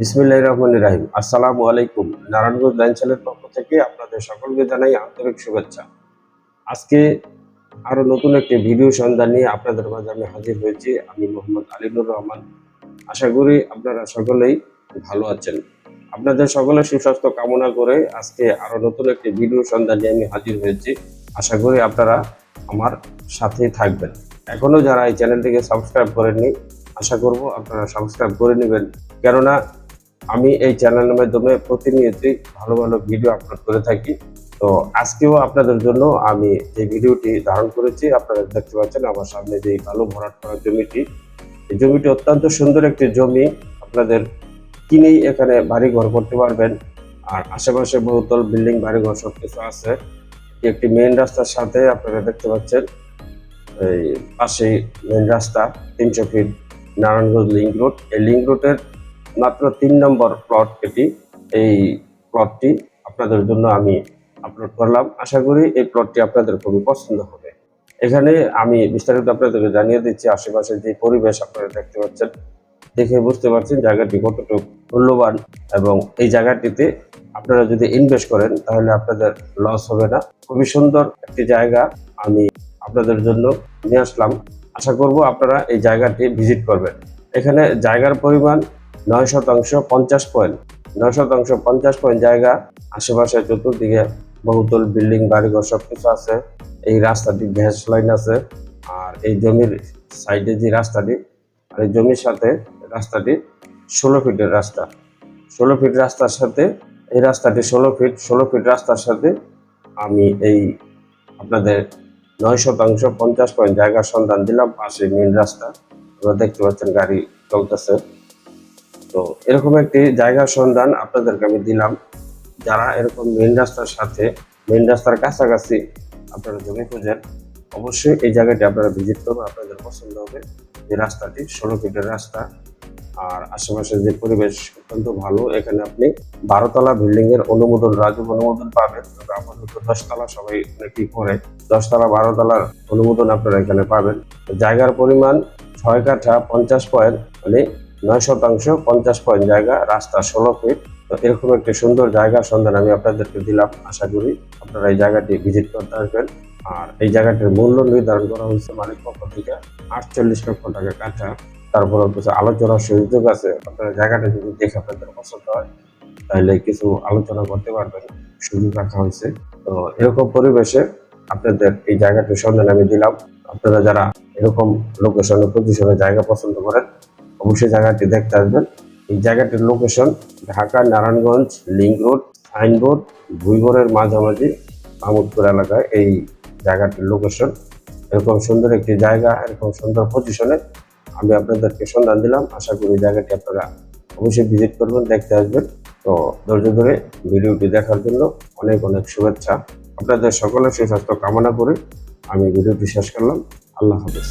বিসমিল্লাহ রহমান রাহিম। আসসালামু আলাইকুম। নারায়ণগঞ্জ লাইনচালের পক্ষ থেকে আপনাদের সকলকে জানাই আন্তরিক শুভেচ্ছা। আজকে আরও নতুন একটি ভিডিও সন্ধান নিয়ে আপনাদের মাঝে আমি হাজির হয়েছি। আমি মোহাম্মদ আলিনুর রহমান। আশা করি আপনারা সকলেই ভালো আছেন। আপনাদের সকলের সুস্বাস্থ্য কামনা করে আজকে আরও নতুন একটি ভিডিও সন্ধান নিয়ে আমি হাজির হয়েছি। আশা করি আপনারা আমার সাথেই থাকবেন। এখনও যারা এই চ্যানেলটিকে সাবস্ক্রাইব করেননি, আশা করব আপনারা সাবস্ক্রাইব করে নেবেন। কেননা আমি এই চ্যানেলের মাধ্যমে প্রতিনিয়তই ভালো ভালো ভিডিও আপলোড করে থাকি। তো আজকেও আপনাদের জন্য আমি যে ভিডিওটি ধারণ করেছি, আপনারা দেখতে পাচ্ছেন আমার সামনে যে কালো ভরাট করা জমিটি। এই জমিটি অত্যন্ত সুন্দর একটি জমি। আপনাদের কিনেই এখানে বাড়ি ঘর করতে পারবেন। আর আশেপাশে বহুতল বিল্ডিং বাড়ি ঘর সব কিছু আছে একটি মেইন রাস্তার সাথে আপনারা দেখতে পাচ্ছেন। এই পাশেই মেইন রাস্তা, তিনশো ফিট নারায়ণগঞ্জ লিঙ্ক রোড এই লিঙ্ক রোডের মাত্র তিন নম্বর প্লট এটি। এই প্লটটি আপনাদের জন্য আমি আপলোড করলাম। আশা করি এই প্লটটি আপনাদের খুবই পছন্দ হবে। এখানে আমি বিস্তারিত আপনাদেরকে জানিয়ে দিচ্ছি, আশেপাশে যে পরিবেশ আপনারা দেখতে পাচ্ছেন, দেখে বুঝতে পারছেন জায়গাটি কতটুকু মূল্যবান এবং এই জায়গাটিতে আপনারা যদি ইনভেস্ট করেন, তাহলে আপনাদের লস হবে না। খুবই সুন্দর একটি জায়গা আমি আপনাদের জন্য নিয়ে আসলাম। আশা করব আপনারা এই জায়গাটি ভিজিট করবেন। এখানে জায়গার পরিমাণ নয় শতাংশ পঞ্চাশ পয়েন্ট। নয় শতাংশ পঞ্চাশ পয়েন্ট জায়গা, আশেপাশে চতুর্দিকে বহুতল বিল্ডিং, বাড়িঘর সব কিছু আছে। এই রাস্তাটি গ্যাস লাইন আছে। আর এই জমির সাইডে যে রাস্তাটি, আর এই জমির সাথে রাস্তাটি ষোলো ফিটের রাস্তা। ষোলো ফিট রাস্তার সাথে, এই রাস্তাটি ষোলো ফিট ষোলো ফিট রাস্তার সাথে আমি এই আপনাদের নয় শতাংশ পঞ্চাশ পয়েন্ট জায়গার সন্ধান দিলাম পাশে মেন রাস্তা। আপনারা দেখতে পাচ্ছেন গাড়ি চলতেছে। তো এরকম একটি জায়গার সন্ধান আপনাদেরকে আমি দিলাম। যারা এরকম মেন রাস্তার সাথে মেন রাস্তার কাছাকাছি আপনারা জমি খুঁজেন, অবশ্যই এই জায়গাটি আপনারা ভিজিট করবেন, আপনাদের পছন্দ হবে। যে রাস্তাটি, ষোলো ফিটের রাস্তা, আর আশেপাশে যে পরিবেশ অত্যন্ত ভালো। এখানে আপনি বারোতলা বিল্ডিং এর অনুমোদন রাজুক অনুমোদন পাবেন। তবে আপাতত দশতলা সবাই অনেকেই করে। দশতলা, বারোতলার অনুমোদন আপনারা এখানে পাবেন। জায়গার পরিমাণ ছয় কাঠা পঞ্চাশ পয়েন্ট। মানে নয় শতাংশ, পঞ্চাশ পয়েন্ট জায়গা, রাস্তা ষোলো ফিট তো এরকম একটি সুন্দর জায়গার সন্ধান আমি আপনাদেরকে দিলাম, আশা করি আপনারা এই জায়গাটি ভিজিট করতে আসবেন। আর এই জায়গাটির মূল্য নির্ধারণ করা হয়েছে মালিক পক্ষ থেকে আটচল্লিশ লক্ষ টাকা কাঠা। তারপর কিছু আলোচনার সুযোগ আছে, আপনারা জায়গাটা যদি দেখে আপনাদের পছন্দ হয়, তাহলে কিছু আলোচনা করতে পারবেন, সুযোগ রাখা হয়েছে। তো এরকম পরিবেশে আপনাদের এই জায়গাটির সন্ধান আমি দিলাম। আপনারা যারা এরকম লোকেশনে পজিশনে জায়গা পছন্দ করেন অবশ্যই জায়গাটি দেখতে আসবেন। এই জায়গাটির location Dhaka, Narayanganj, link road signboard ভুইগড়ের মাঝামাঝি মাহমুদপুর এলাকায় এই জায়গাটির লোকেশন এরকম সুন্দর একটি জায়গা, এরকম সুন্দর পজিশনে আমি আপনাদেরকে সন্ধান দিলাম। আশা করি জায়গাটি আপনারা অবশ্যই ভিজিট করবেন, দেখতে আসবেন। তো ধৈর্য ধরে ভিডিওটি দেখার জন্য অনেক অনেক শুভেচ্ছা। আপনাদের সকলের সুস্বাস্থ্য কামনা করে আমি ভিডিওটি শেষ করলাম। আল্লাহ হাফেজ।